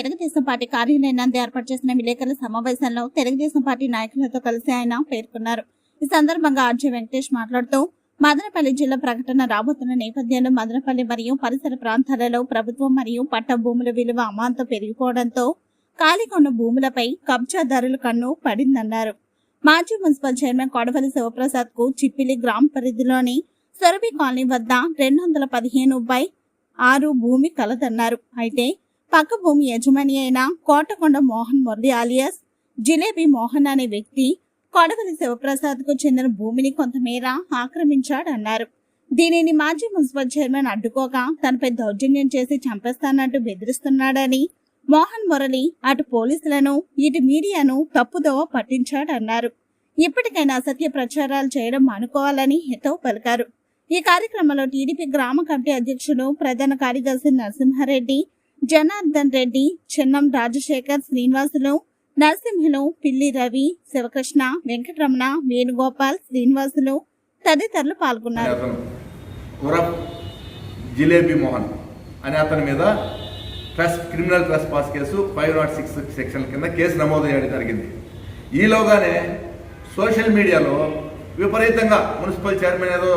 Telugu Desam party కార్యాలయం నందు ఏర్పాటు చేసిన విలేకరుల సమావేశంలో తెలుగుదేశం పార్టీ నాయకులతో కలిసి ఆయన పేర్కొన్నారు. ఈ సందర్భంగా ఆర్జే వెంకటేష్ మాట్లాడుతూ మదనపల్లి జిల్లా ప్రకటన రాబోతున్న నేపథ్యంలో మదనపల్లి మరియు పరిసర ప్రాంతాలలో ప్రభుత్వం మరియు పట్ట భూముల విలువ అమాంతం పెరిగిపోవడంతో ఖాళీగా ఉన్న భూములపై కబ్జాదారుల కన్ను పడిందన్నారు. మాజీ మున్సిపల్ చైర్మన్ కొడవలి శివప్రసాద్కు చిప్పిలి గ్రామ పరిధిలోని సొరబి కాలనీ వద్ద రెండు వందల పదిహేను బై ఆరు భూమి కలదన్నారు. అయితే పక్క భూమి యజమాని అయిన కోటకొండ మోహన్ మురళి ఆలియస్ జిలేబీ మోహన్ అనే వ్యక్తి కొడవలి శివప్రసాద్కు చెందిన భూమిని కొంతమేర ఆక్రమించాడన్నారు. దీనిని మాజీ మున్సిపల్ చైర్మన్ అడ్డుకోగా తనపై దౌర్జన్యం చేసి చంపేస్తానంటూ బెదిరిస్తున్నాడని మోహన్ మురళి అటు పోలీసులను ఇటు మీడియాను తప్పుదోవ పట్టించాడన్నారు. ఇప్పటికైనా అసత్య ప్రచారాలు చేయడం మానుకోవాలని హితవు పలికారు. ఈ కార్యక్రమంలో టీడీపీ గ్రామ కమిటీ అధ్యక్షులు ప్రధాన కార్యదర్శి నరసింహారెడ్డి జనార్దన్ రెడ్డి చెన్నం రాజశేఖర్ శ్రీనివాసులు నరసింహులు పిల్లి రవి శివకృష్ణ వెంకటరమణ వేణుగోపాల్ శ్రీనివాసులు తదితరులు పాల్గొన్నారు. జిలేబీ మోహన్ అనే అతని మీద truss criminal trespass case five not six section కింద కేసు నమోదు చేయడం జరిగింది ఈలోగానే సోషల్ మీడియాలో విపరీతంగా మున్సిపల్ చైర్మన్ ఏదో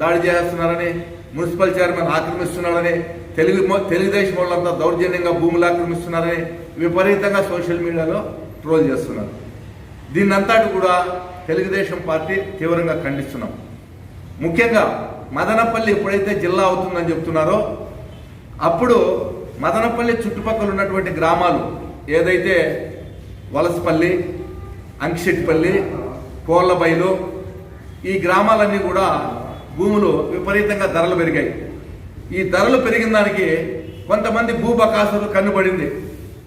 దాడి చేస్తున్నారని మున్సిపల్ చైర్మన్ ఆక్రమిస్తున్నాడని తెలుగు తెలుగుదేశం వాళ్ళంతా దౌర్జన్యంగా భూములు ఆక్రమిస్తున్నారని విపరీతంగా సోషల్ మీడియాలో ట్రోల్ చేస్తున్నారు. దీన్నంతటి కూడా తెలుగుదేశం పార్టీ తీవ్రంగా ఖండిస్తున్నాం. ముఖ్యంగా మదనపల్లి ఎప్పుడైతే జిల్లా అవుతుందని చెప్తున్నారో అప్పుడు మదనపల్లి చుట్టుపక్కల ఉన్నటువంటి గ్రామాలు ఏదైతే వలసపల్లి అంకిశెట్టిపల్లి కోళ్ళబైలు ఈ గ్రామాలన్నీ కూడా భూములు విపరీతంగా ధరలు పెరిగాయి. ఈ ధరలు పెరిగిన దానికి కొంతమంది భూబకాసులు కన్నుబడింది.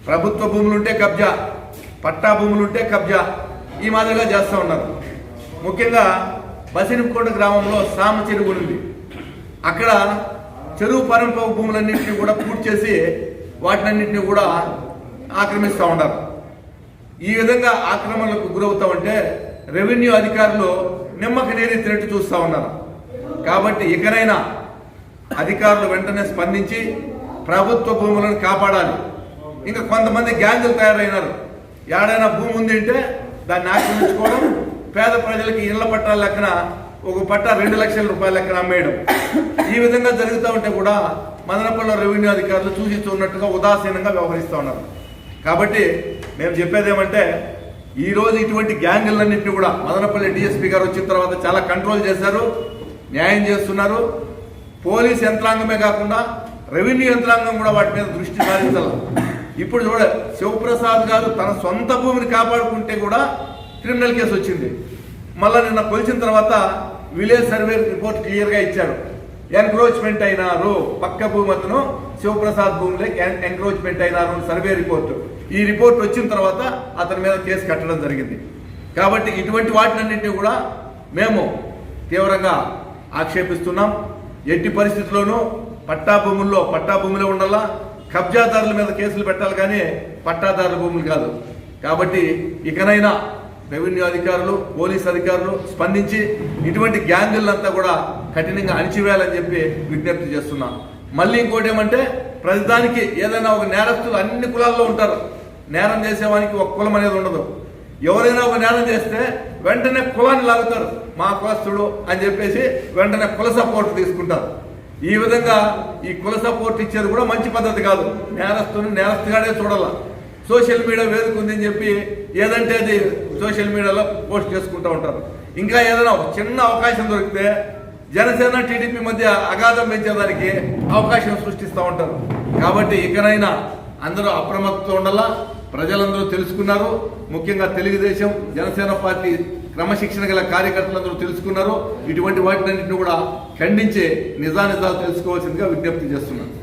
ప్రభుత్వ భూములుంటే కబ్జా పట్టా భూములుంటే కబ్జా ఈ మాదిరిగా చేస్తూ ఉన్నారు. ముఖ్యంగా బసినికోట గ్రామంలో సామ చెరువు ఉంది. అక్కడ చెరువు పరంప భూములన్నింటినీ కూడా పూర్తి చేసి వాటినన్నింటినీ కూడా ఆక్రమిస్తూ ఉన్నారు. ఈ విధంగా ఆక్రమణలకు గురవుతా ఉంటే రెవెన్యూ అధికారులు నిమ్మకి నీరెత్తినట్టు చూస్తూ ఉన్నారు. కాబట్టి ఇకనైనా అధికారులు వెంటనే స్పందించి ప్రభుత్వ భూములను కాపాడాలి. ఇంకా కొంతమంది గ్యాంగులు తయారైనారు. ఏడైనా భూమి ఉంది అంటే దాన్ని ఆక్రమించుకోవడం పేద ప్రజలకి ఇళ్ళ పట్టాల లెక్కన ఒక పట్టా రెండు లక్షల రూపాయల లెక్కన అమ్మేయడం. ఈ విధంగా జరుగుతూ ఉంటే కూడా మదనపల్లి రెవెన్యూ అధికారులు చూసి ఉదాసీనంగా వ్యవహరిస్తూ ఉన్నారు. కాబట్టి మేము చెప్పేది ఏమంటే ఈరోజు ఇటువంటి గ్యాంగులన్నింటినీ కూడా మదనపల్లి డిఎస్పీ గారు వచ్చిన తర్వాత చాలా కంట్రోల్ చేశారు న్యాయం చేస్తున్నారు. పోలీస్ యంత్రాంగమే కాకుండా రెవెన్యూ యంత్రాంగం కూడా వాటి మీద దృష్టి సారించాలి. ఇప్పుడు చూడ శివప్రసాద్ గారు తన సొంత భూమిని కాపాడుకుంటే కూడా క్రిమినల్ కేసు వచ్చింది. మళ్ళా నిన్న కొలిచిన తర్వాత విలేజ్ సర్వే రిపోర్ట్ క్లియర్గా ఇచ్చాడు. ఎన్క్రోచ్మెంట్ అయినారు. పక్క భూమి అతను శివప్రసాద్ భూమిలో ఎంక్రోచ్మెంట్ అయినారు సర్వే రిపోర్ట్. ఈ రిపోర్ట్ వచ్చిన తర్వాత అతని మీద కేసు కట్టడం జరిగింది. కాబట్టి ఇటువంటి వాటినన్నింటినీ కూడా మేము తీవ్రంగా ఆక్షేపిస్తున్నాం. ఎట్టి పరిస్థితుల్లోనూ పట్టా భూముల్లో పట్టా భూమిలో ఉండాలా? కబ్జాదారుల మీద కేసులు పెట్టాలి కానీ పట్టాదారుల భూములు కాదు. కాబట్టి ఇకనైనా రెవెన్యూ అధికారులు పోలీస్ అధికారులు స్పందించి ఇటువంటి గ్యాంగులంతా కూడా కఠినంగా అణిచివేయాలని చెప్పి విజ్ఞప్తి చేస్తున్నాం. మళ్ళీ ఇంకోటి ఏమంటే ప్రతిదానికి ఏదైనా ఒక నేరస్తులు అన్ని కులాల్లో ఉంటారు. నేరం చేసేవానికి ఒక కులం అనేది ఉండదు. ఎవరైనా ఒక నేరం చేస్తే వెంటనే కులాన్ని లాగుతారు. మా కులస్తుడు అని చెప్పేసి వెంటనే కుల సపోర్ట్ తీసుకుంటారు. ఈ విధంగా ఈ కుల సపోర్ట్ ఇచ్చేది కూడా మంచి పద్ధతి కాదు. నేరస్తుని నేరస్తుగానే చూడాల. సోషల్ మీడియా వేదిక ఉందని చెప్పి ఏదంటే అది సోషల్ మీడియాలో పోస్ట్ చేసుకుంటూ ఉంటారు. ఇంకా ఏదైనా చిన్న అవకాశం దొరికితే జనసేన టీడీపీ మధ్య అగాధం పెంచేదానికి అవకాశం సృష్టిస్తూ ఉంటారు. కాబట్టి ఇకనైనా అందరూ అప్రమత్తం ఉండాలా? ప్రజలందరూ తెలుసుకున్నారు. ముఖ్యంగా తెలుగుదేశం జనసేన పార్టీ క్రమశిక్షణ గల కార్యకర్తలందరూ తెలుసుకున్నారు. ఇటువంటి వాటినన్నింటినీ కూడా ఖండించే నిజానిజాలు తెలుసుకోవాల్సిందిగా విజ్ఞప్తి చేస్తున్నాను.